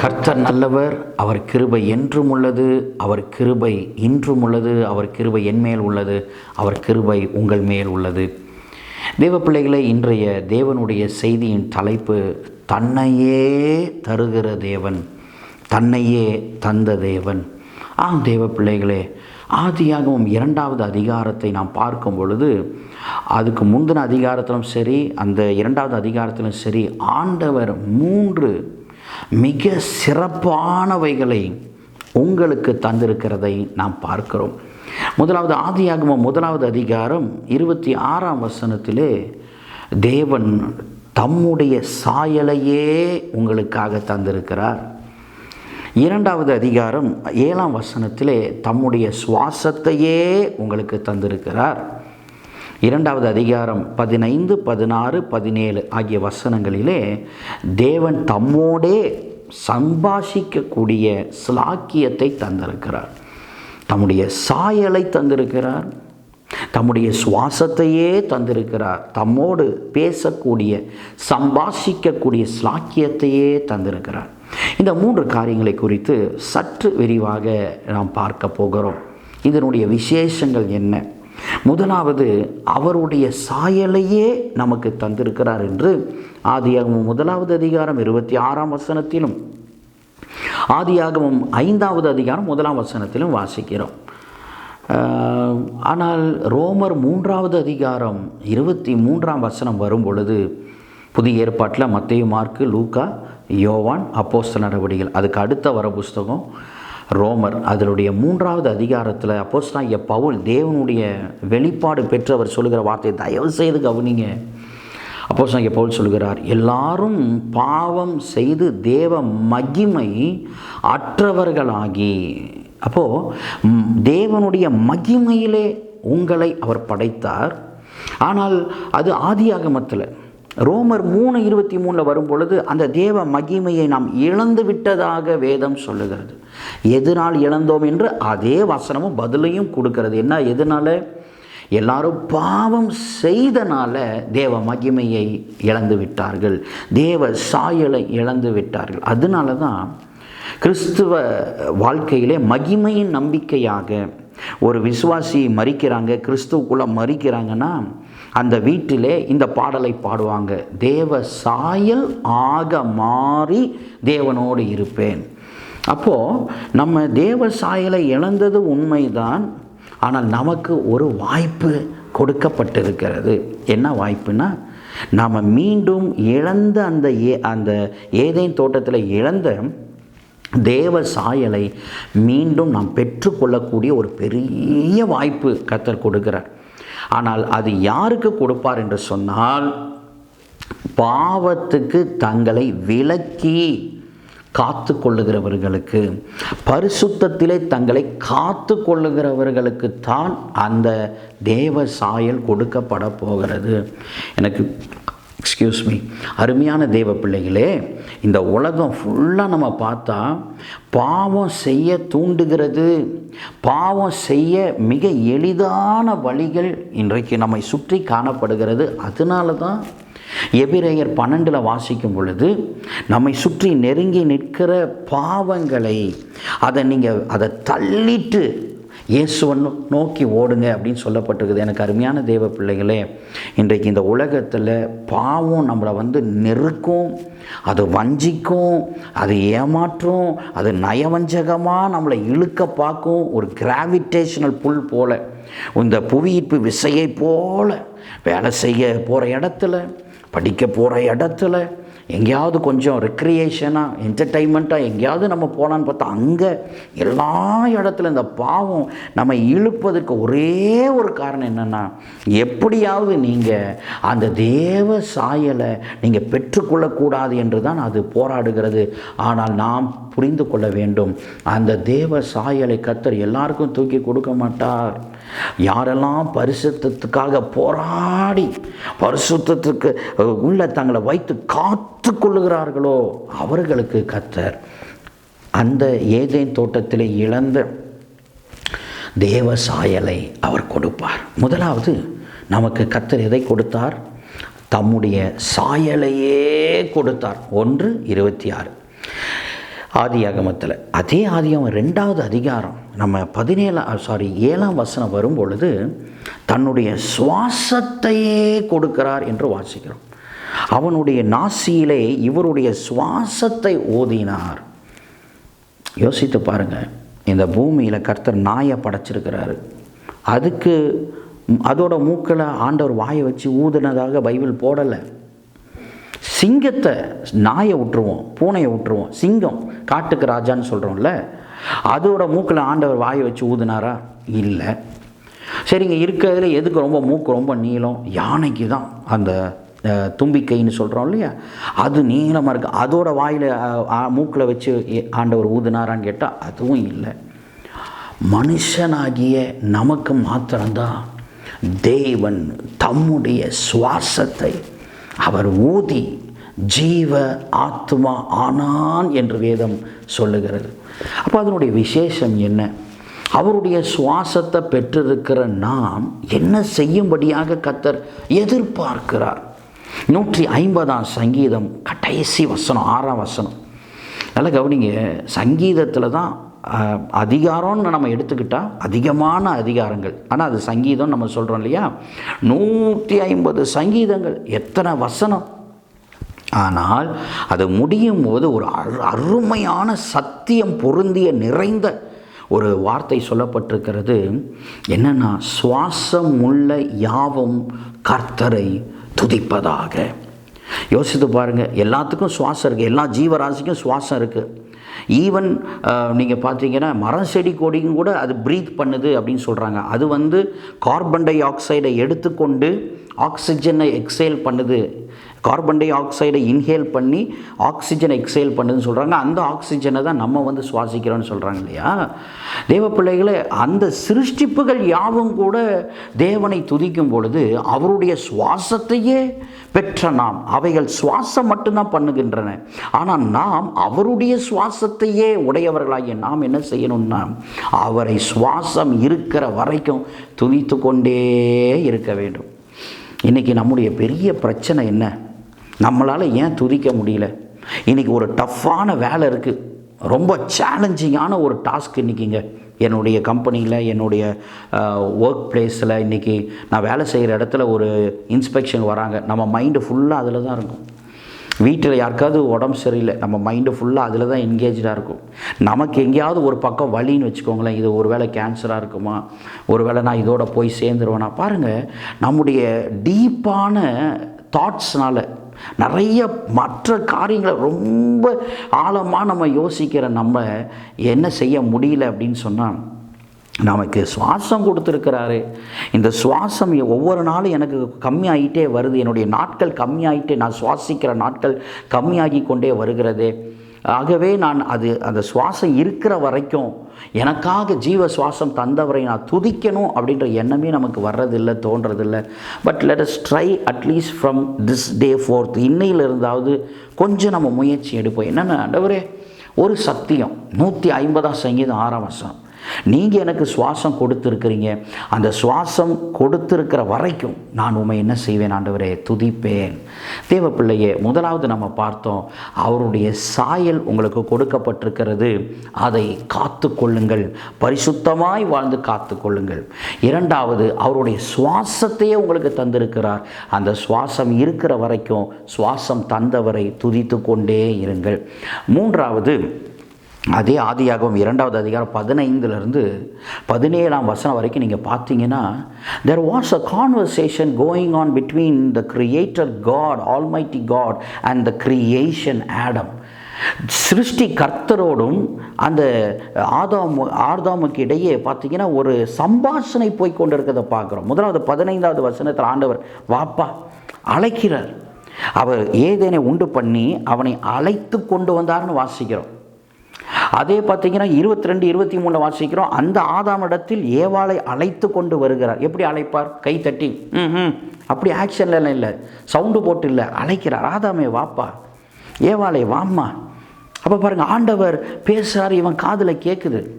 கர்த்தர் நல்லவர் அவர் கிருபை என்றும் உள்ளது அவர் கிருபை இன்றும் உள்ளது அவர் கிருபை என் மேல் உள்ளது அவர் கிருபை உங்கள் மேல் உள்ளது. தேவ பிள்ளைகளை இன்றைய தேவனுடைய செய்தியின் தலைப்பு தன்னையே தருகிற தேவன் தன்னையே தந்த தேவன். ஆம் தேவ பிள்ளைகளே ஆதியாகவும் இரண்டாவது அதிகாரத்தை நாம் பார்க்கும் பொழுது அதுக்கு முந்தின அதிகாரத்திலும் சரி அந்த இரண்டாவது அதிகாரத்திலும் சரி ஆண்டவர் மூன்று மிக சிறப்பானவைகளை உங்களுக்கு தந்திருக்கிறதை நாம் பார்க்கிறோம். முதலாவது ஆதியாகம முதலாவது அதிகாரம் இருபத்தி ஆறாம் வசனத்திலே தேவன் தம்முடைய சாயலையே உங்களுக்காக தந்திருக்கிறார். இரண்டாவது அதிகாரம் ஏழாம் வசனத்திலே தம்முடைய சுவாசத்தையே உங்களுக்கு தந்திருக்கிறார். இரண்டாவது அதிகாரம் பதினைந்து பதினாறு பதினேழு ஆகிய வசனங்களிலே தேவன் தம்மோடே சம்பாஷிக்கக்கூடிய சிலாக்கியத்தை தந்திருக்கிறார். தம்முடைய சாயலை தந்திருக்கிறார். தம்முடைய சுவாசத்தையே தந்திருக்கிறார். தம்மோடு பேசக்கூடிய சம்பாஷிக்கக்கூடிய ஸ்லாக்கியத்தையே தந்திருக்கிறார். இந்த மூன்று காரியங்களை குறித்து சற்று விரிவாக நாம் பார்க்க போகிறோம். இதனுடைய விசேஷங்கள் என்ன? முதலாவது அவருடைய சாயலையே நமக்கு தந்திருக்கிறார் என்று ஆதியாகமும் முதலாவது அதிகாரம் இருபத்தி ஆறாம் வசனத்திலும் ஆதியாகமும் ஐந்தாவது அதிகாரம் முதலாம் வசனத்திலும் வாசிக்கிறோம். ஆனால் ரோமர் மூன்றாவது அதிகாரம் இருபத்தி மூன்றாம் வசனம் வரும் பொழுது புதிய ஏற்பாட்டில் மத்திய மார்க்கு லூக்கா யோவான் அப்போஸ்த நடவடிக்கைகள் அதுக்கு அடுத்த வர புஸ்தகம் ரோமர் அதனுடைய மூன்றாவது அதிகாரத்தில் அப்போஸ்தாகிய பவுல் தேவனுடைய வெளிப்பாடு பெற்றவர் சொல்லுகிற வார்த்தையை தயவு செய்து கவனிங்க. நான் பவுல் சொல்கிறார் எல்லாரும் பாவம் செய்து தேவ மகிமை அற்றவர்களாகி அப்போது தேவனுடைய மகிமையிலே உங்களை அவர் படைத்தார். ஆனால் அது ஆதியாகமத்தில் ரோமர் மூணு இருபத்தி மூணில் வரும் பொழுது அந்த தேவ மகிமையை நாம் இழந்து விட்டதாக வேதம் சொல்லுகிறது. எதனால் இழந்தோம் என்று அதே வசனமும் பதிலையும் கொடுக்கறது. என்ன எதனால்? எல்லாரும் பாவம் செய்தனால தேவ மகிமையை இழந்து விட்டார்கள். தேவ சாயலை இழந்து விட்டார்கள். அதனால தான் கிறிஸ்துவ வாழ்க்கையிலே மகிமையின் நம்பிக்கையாக ஒரு விசுவாசி மறிக்கிறாங்க கிறிஸ்துவுக்குள்ளே மறிக்கிறாங்கன்னா அந்த வீட்டிலே இந்த பாடலை பாடுவாங்க. தேவ சாயல் ஆக மாறி தேவனோடு இருப்பேன். அப்போது நம்ம தேவ சாயலை இழந்தது உண்மைதான் ஆனால் நமக்கு ஒரு வாய்ப்பு கொடுக்கப்பட்டிருக்கிறது. என்ன வாய்ப்புனா நாம் மீண்டும் இழந்த அந்த ஏ அந்த ஏதேன் தோட்டத்தில் இழந்த தேவ சாயலை மீண்டும் நாம் பெற்றுக்கொள்ளக்கூடிய ஒரு பெரிய வாய்ப்பு கத்தர் கொடுக்கிறார். ஆனால் அது யாருக்கு கொடுப்பார் என்று சொன்னால் பாவத்துக்கு தங்களை விலக்கி காத்து கொள்ளுகிறவர்களுக்கு பரிசுத்தத்திலே தங்களை காத்து கொள்ளுகிறவர்களுக்கு தான் அந்த தேவ சாயல் கொடுக்கப்பட போகிறது. எனக்கு எக்ஸ்கியூஸ் மீ அருமையான தெய்வ பிள்ளைகளே இந்த உலகம் ஃபுல்லாக நம்ம பார்த்தா பாவம் செய்ய தூண்டுகிறது. பாவம் செய்ய மிக எளிதான வழிகள் இன்றைக்கு நம்மை சுற்றி காணப்படுகிறது. அதனால தான் எபிரேயர் பன்னெண்டில் வாசிக்கும் பொழுது நம்மை சுற்றி நெருங்கி நிற்கிற பாவங்களை அதை நீங்கள் அதை தள்ளிட்டு இயேசுவன் நோக்கி ஓடுங்க அப்படின்னு சொல்லப்பட்டிருக்குது. எனக்கு அருமையான தேவ பிள்ளைகளே இன்றைக்கு இந்த உலகத்தில் பாவம் நம்மளை வந்து நெருக்கும் அது வஞ்சிக்கும் அது ஏமாற்றும் அது நயவஞ்சகமாக நம்மளை இழுக்க பார்க்கும் ஒரு கிராவிடேஷனல் புல் போல் இந்த புவியீர்ப்பு விசையை போல் வேலை செய்ய போகிற இடத்துல படிக்க போகிற இடத்துல எங்கேயாவது கொஞ்சம் ரெக்ரியேஷனாக என்டர்டைன்மெண்ட்டாக எங்கேயாவது நம்ம போகலான்னு பார்த்தா அங்கே எல்லா இடத்துல இந்த பாவம் நம்ம இழுப்பதற்கு ஒரே ஒரு காரணம் என்னென்னா எப்படியாவது நீங்கள் அந்த தேவ சாயலை நீங்கள் பெற்றுக்கொள்ளக்கூடாது என்று தான் அது போராடுகிறது. ஆனால் நாம் புரிந்து கொள்ள வேண்டும் அந்த தேவ சாயலை கத்தர் எல்லாருக்கும் தூக்கி கொடுக்க மாட்டார். யாரெல்லாம் பரிசுத்தத்துக்காக போராடி பரிசுத்தத்துக்கு உள்ள தங்களை வைத்து காத்து கொள்ளுகிறார்களோ அவர்களுக்கு கத்தர் அந்த ஏதேன் தோட்டத்தில் இழந்த தேவ சாயலை அவர் கொடுப்பார். முதலாவது நமக்கு கத்தர் எதை கொடுத்தார்? தம்முடைய சாயலையே கொடுத்தார். ஒன்று இருபத்தி ஆறு. ஆதியாகமத்தில் அதே ஆதியாகம் ரெண்டாவது அதிகாரம் நம்ம பதினேழாம் சாரி ஏழாம் வசனம் வரும் பொழுது தன்னுடைய சுவாசத்தையே கொடுக்கிறார் என்று வாசிக்கிறோம். அவனுடைய நாசியிலே இவருடைய சுவாசத்தை ஓதினார். யோசித்து பாருங்க இந்த பூமியில் கர்த்தர் நாயை படைச்சிருக்கிறாரு. அதுக்கு அதோட மூக்கில் ஆண்டவர் வாயை வச்சு ஊதுனதாக பைபிள் போடலை. சிங்கத்தை நாயை விட்டுருவோம் பூனையை விட்டுருவோம் சிங்கம் காட்டுக்கு ராஜான்னு சொல்கிறோம்ல அதோட மூக்கில் ஆண்டவர் வாயை வச்சு ஊதுனாரா? இல்லை. சரிங்க இருக்கிறதுல எதுக்கு ரொம்ப மூக்கு ரொம்ப நீளம்? யானைக்கு தான் அந்த தும்பிக்கைன்னு சொல்கிறோம் இல்லையா? அது நீளமாக இருக்குது அதோட வாயில் மூக்கில் வச்சு ஏ- ஆண்டவர் ஊதுனாரான்னு கேட்டால் அதுவும் இல்லை. மனுஷனாகிய நமக்கு மாத்திரம்தான் தேவன் தம்முடைய சுவாசத்தை அவர் ஊதி ஜீவ ஆத்மா ஆனான் என்று வேதம் சொல்லுகிறது. அப்போ அதனுடைய விசேஷம் என்ன? அவருடைய சுவாசத்தை பெற்றிருக்கிற நாம் என்ன செய்யும்படியாக கத்தர் எதிர்பார்க்கிறார்? நூற்றி ஐம்பதாம் சங்கீதம் கடைசி வசனம் ஆறாம் வசனம். நல்லா கவனிங்க சங்கீதத்தில் தான் அதிகாரம்னு நம்ம எடுத்துக்கிட்டால் அதிகமான அதிகாரங்கள். ஆனால் அது சங்கீதம் நம்ம சொல்கிறோம் இல்லையா? நூற்றி ஐம்பது சங்கீதங்கள். எத்தனை வசனம்? ஆனால் அது முடியும் போது ஒரு அரு அருமையான சத்தியம் பொருந்திய நிறைந்த ஒரு வார்த்தை சொல்லப்பட்டிருக்கிறது. என்னன்னா சுவாசம் உள்ள யாவும் கர்த்தரை துதிப்பதாக. யோசித்து பாருங்கள் எல்லாத்துக்கும் சுவாசம் இருக்குது எல்லா ஜீவராசிக்கும் சுவாசம் இருக்குது ஈவன் நீங்கள் பார்த்தீங்கன்னா மரம் செடி கொடியும் கூட அது ப்ரீத் பண்ணுது அப்படின்னு சொல்கிறாங்க அது வந்து கார்பன் டை ஆக்சைடை எடுத்துக்கொண்டு ஆக்சிஜனை எக்ஸேல் பண்ணுது. கார்பன் டை ஆக்சைடை இன்ஹேல் பண்ணி ஆக்சிஜனை எக்ஸேல் பண்ணுதுன்னு சொல்கிறாங்க அந்த ஆக்சிஜனை தான் நம்ம வந்து சுவாசிக்கிறோன்னு சொல்கிறாங்க இல்லையா? தேவ பிள்ளைகளை அந்த சிருஷ்டிப்புகள் யாவும் கூட தேவனை துதிக்கும் பொழுது அவருடைய சுவாசத்தையே பெற்ற நாம். அவைகள் சுவாசம் மட்டும்தான் பண்ணுகின்றன. ஆனால் நாம் அவருடைய சுவாசத்தையே உடையவர்களாகிய நாம் என்ன செய்யணும்னா அவரை சுவாசம் இருக்கிற வரைக்கும் துதித்து கொண்டே இருக்க வேண்டும். இன்றைக்கி நம்முடைய பெரிய பிரச்சனை என்ன? நம்மளால் ஏன் துதிக்க முடியல? இன்றைக்கி ஒரு டஃப்பான வேலை இருக்குது ரொம்ப சேலஞ்சிங்கான ஒரு டாஸ்க் இன்றைக்கிங்க என்னுடைய கம்பெனியில் என்னுடைய ஒர்க் பிளேஸில் இன்றைக்கி நான் வேலை செய்கிற இடத்துல ஒரு இன்ஸ்பெக்ஷன் வராங்க. நம்ம மைண்டு ஃபுல்லாக அதில் தான் இருக்கும். வீட்டில் யாருக்காவது உடம்பு சரியில்லை. நம்ம மைண்டு ஃபுல்லாக அதில் தான் என்கேஜாக இருக்கும். நமக்கு எங்கேயாவது ஒரு பக்கம் வழின்னு வச்சுக்கோங்களேன். இது ஒரு வேளை கேன்சராக இருக்குமா? ஒரு வேளை நான் இதோட போய் சேர்ந்துருவேனா? பாருங்கள் நம்முடைய டீப்பான தாட்ஸ்னால் நிறைய மற்ற காரியங்களை ரொம்ப ஆழமாக நம்ம யோசிக்கிற நம்ம என்ன செய்ய முடியல அப்படின்னு சொன்னால் நமக்கு சுவாசம் கொடுத்துருக்கிறாரு. இந்த சுவாசம் ஒவ்வொரு நாளும் எனக்கு கம்மியாகிட்டே வருது. என்னுடைய நாட்கள் கம்மியாயிட்டே நான் சுவாசிக்கிற நாட்கள் கம்மியாகி கொண்டே வருகிறது. ஆகவே நான் அது அந்த சுவாசம் இருக்கிற வரைக்கும் எனக்காக ஜீவ சுவாசம் தந்தவரை நான் துதிக்கணும் அப்படின்ற எண்ணமே நமக்கு வர்றதில்லை தோன்றதில்லை. But let us try at least from this day forth இன்னையிலிருந்தாவது கொஞ்சம் நம்ம முயற்சி எடுப்போம். என்னென்ன ஆண்டவரே? ஒரு சத்தியம். நூற்றி ஐம்பதாம் சங்கீதம் ஆறாம் வருஷம் நீங்கள் எனக்கு சுவாசம் கொடுத்துருக்கிறீங்க. அந்த சுவாசம் கொடுத்துருக்கிற வரைக்கும் நான் உண்மை என்ன செய்வேன் ஆண்டவரே? துதிப்பேன். தேவ பிள்ளையே முதலாவது நம்ம பார்த்தோம் அவருடைய சாயல் உங்களுக்கு கொடுக்கப்பட்டிருக்கிறது. அதை காத்து கொள்ளுங்கள். பரிசுத்தமாய் வாழ்ந்து காத்து கொள்ளுங்கள். இரண்டாவது அவருடைய சுவாசத்தையே உங்களுக்கு தந்திருக்கிறார். அந்த சுவாசம் இருக்கிற வரைக்கும் சுவாசம் தந்தவரை துதித்து கொண்டே இருங்கள். மூன்றாவது அதே ஆதியாகவும் இரண்டாவது அதிகாரம் பதினைந்துலேருந்து பதினேழாம் வசனம் வரைக்கும் நீங்கள் பார்த்தீங்கன்னா there was a conversation going on between the creator God almighty God and the creation Adam சிருஷ்டி கர்த்தரோடும் அந்த ஆதாம் ஆதாமுக்கு இடையே பார்த்தீங்கன்னா ஒரு சம்பாஷணை போய் கொண்டு இருக்கிறத பார்க்குறோம். முதலாவது பதினைந்தாவது வசனத்தில் ஆண்டவர் வாப்பா அழைக்கிறார். அவர் ஏதேனை உண்டு பண்ணி அவனை அழைத்து கொண்டு வந்தார்னு வாசிக்கிறோம். அதே பார்த்தீங்கன்னா இருபத்தி ரெண்டு இருபத்தி மூணு வாசிக்கிறோம். அந்த ஆதாம் இடத்தில் ஏவாளை அழைத்து கொண்டு வருகிறார். எப்படி அழைப்பார்? கை தட்டி. ம் ம் அப்படி ஆக்ஷன்லாம் இல்லை. சவுண்டு போட்டு இல்லை. அழைக்கிறார். ஆதாமே வாப்பா. ஏவாளை வாம்மா. அப்போ பாருங்கள் ஆண்டவர் பேசுகிறார் இவன் காதில் கேட்குது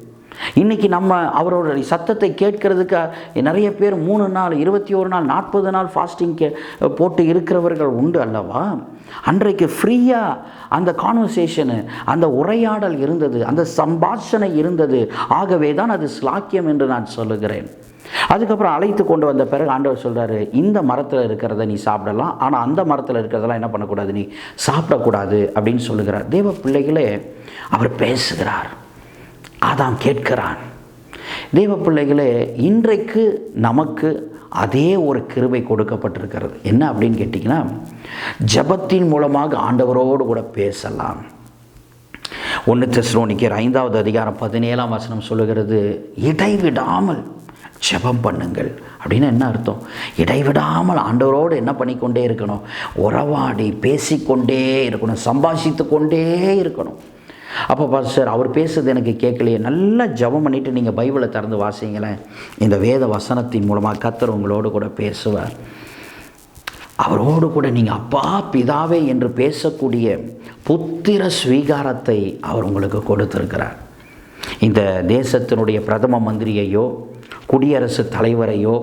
இன்றைக்கி நம்ம அவரோட சத்தத்தை கேட்கறதுக்கு நிறைய பேர் மூணு நாள் இருபத்தி ஒரு நாள் நாற்பது நாள் ஃபாஸ்டிங் கே போட்டு இருக்கிறவர்கள் உண்டு அல்லவா? அன்றைக்கு ஃப்ரீயாக அந்த கான்வர்சேஷனு அந்த உரையாடல் இருந்தது அந்த சம்பாஷணை இருந்தது. ஆகவே தான் அது ஸ்லாக்கியம் என்று நான் சொல்லுகிறேன். அதுக்கப்புறம் அழைத்து கொண்டு வந்த பிறகு ஆண்டவர் சொல்கிறாரு இந்த மரத்தில் இருக்கிறத நீ சாப்பிடலாம். ஆனால் அந்த மரத்தில் இருக்கிறதெல்லாம் என்ன பண்ணக்கூடாது நீ? சாப்பிடக்கூடாது. அப்படின்னு சொல்லுகிறார். தேவ பிள்ளைகளே அவர் பேசுகிறார். அதான் கேட்கிறான். தேவ பிள்ளைகளே இன்றைக்கு நமக்கு அதே ஒரு கிருபை கொடுக்கப்பட்டிருக்கிறது. என்ன அப்படின்னு கேட்டிங்கன்னா ஜபத்தின் மூலமாக ஆண்டவரோடு கூட பேசலாம். ஒன்று தெஸ்லோனிக்கர் ஐந்தாவது அதிகாரம் பதினேழாம் வசனம் சொல்லுகிறது இடைவிடாமல் ஜெபம் பண்ணுங்கள். அப்படின்னு என்ன அர்த்தம்? இடைவிடாமல் ஆண்டவரோடு என்ன பண்ணிக்கொண்டே இருக்கணும்? உறவாடி பேசிக்கொண்டே இருக்கணும் சம்பாஷித்து கொண்டே இருக்கணும். அப்போ பாஸ்டர் அவர் பேசுறது எனக்கு கேட்கலையே. நல்லா ஜெபம் பண்ணிவிட்டு நீங்கள் பைபிளை திறந்து வாசிங்களேன். இந்த வேத வசனத்தின் மூலமாக கத்தர் உங்களோடு கூட பேசுவார். அவரோடு கூட நீங்கள் அப்பா பிதாவே என்று பேசக்கூடிய புத்திர ஸ்வீகாரத்தை அவர் உங்களுக்கு கொடுத்துருக்கிறார். இந்த தேசத்தினுடைய பிரதம மந்திரியையோ குடியரசு தலைவரையோ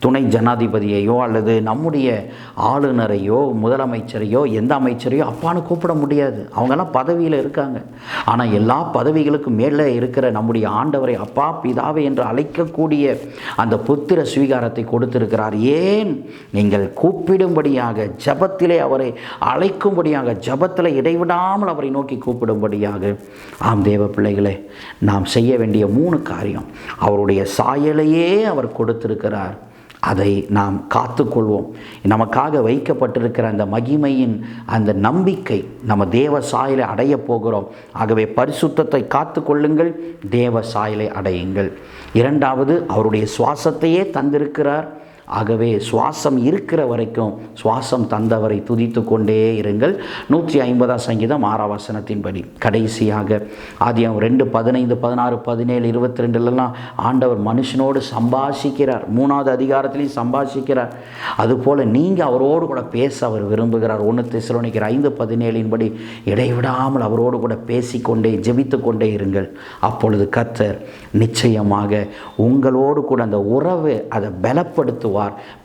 துணை ஜனாதிபதியையோ அல்லது நம்முடைய ஆளுநரையோ முதலமைச்சரையோ எந்த அமைச்சரையோ அப்பான்னு கூப்பிட முடியாது. அவங்கெல்லாம் பதவியில் இருக்காங்க. ஆனால் எல்லா பதவிகளுக்கும் மேலே இருக்கிற நம்முடைய ஆண்டவரை அப்பா பிதாவை என்று அழைக்கக்கூடிய அந்த புத்திர ஸ்வீகாரத்தை கொடுத்திருக்கிறார். ஏன்? நீங்கள் கூப்பிடும்படியாக ஜபத்திலே அவரை அழைக்கும்படியாக ஜபத்தில் இடைவிடாமல் அவரை நோக்கி கூப்பிடும்படியாக. ஆம் தேவ பிள்ளைகளே நாம் செய்ய வேண்டிய மூணு காரியம். அவருடைய சாயலையே அவர் கொடுத்திருக்கிறார். அதை நாம் காத்துக்கொள்வோம். நமக்காக வைக்கப்பட்டிருக்கிற அந்த மகிமையின் அந்த நம்பிக்கை நம்ம தேவ சாயலை அடைய போகிறோம். ஆகவே பரிசுத்தத்தை காத்துக்கொள்ளுங்கள் தேவ சாயலை அடையுங்கள். இரண்டாவது அவருடைய சுவாசத்தையே தந்திருக்கிறார். ஆகவே சுவாசம் இருக்கிற வரைக்கும் சுவாசம் தந்தவரை துதித்து கொண்டே இருங்கள். நூற்றி ஐம்பதாம் சங்கீதம் ஆறாவசனத்தின்படி கடைசியாக ஆதியம் ரெண்டு பதினைந்து பதினாறு பதினேழு இருபத்தி ரெண்டுலலாம் ஆண்டவர் மனுஷனோடு சம்பாஷிக்கிறார். மூணாவது அதிகாரத்திலையும் சம்பாஷிக்கிறார். அதுபோல் நீங்கள் அவரோடு கூட பேச அவர் விரும்புகிறார். ஒன்று திசலோனிக்கிற ஐந்து பதினேழின்படி இடைவிடாமல் அவரோடு கூட பேசிக்கொண்டே ஜெபித்து கொண்டே இருங்கள். அப்பொழுது கத்தர் நிச்சயமாக உங்களோடு கூட அந்த உறவு அதை பலப்படுத்துவார்.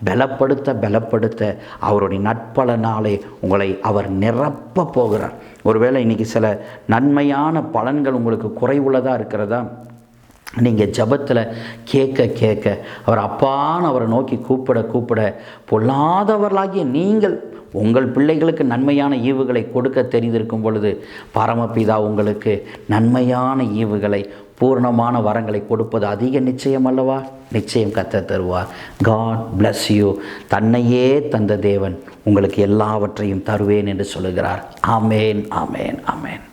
பலப்படுத்த பலப்படுத்த அவருடைய நட்பலனாலே உங்களை அவர் நிரப்ப போகிறார். ஒருவேளை இன்றைக்கி சில நன்மையான பலன்கள் உங்களுக்கு குறைவுள்ளதாக இருக்கிறதா? நீங்கள் ஜபத்தில் கேட்க கேட்க அவர் அப்பான்னு அவரை நோக்கி கூப்பிட கூப்பிட பொல்லாதவர்களாகிய நீங்கள் உங்கள் பிள்ளைகளுக்கு நன்மையான ஈவுகளை கொடுக்க தெரிந்திருக்கும் பொழுது பரமபிதா உங்களுக்கு நன்மையான ஈவுகளை பூர்ணமான வரங்களை கொடுப்பது அதிக நிச்சயம் அல்லவா? நிச்சயம் கத்த தருவார். காட் பிளஸ் யூ தன்னையே தந்த தேவன் உங்களுக்கு எல்லாவற்றையும் தருவேன் என்று சொல்லுகிறார். ஆமேன் ஆமேன் ஆமேன்.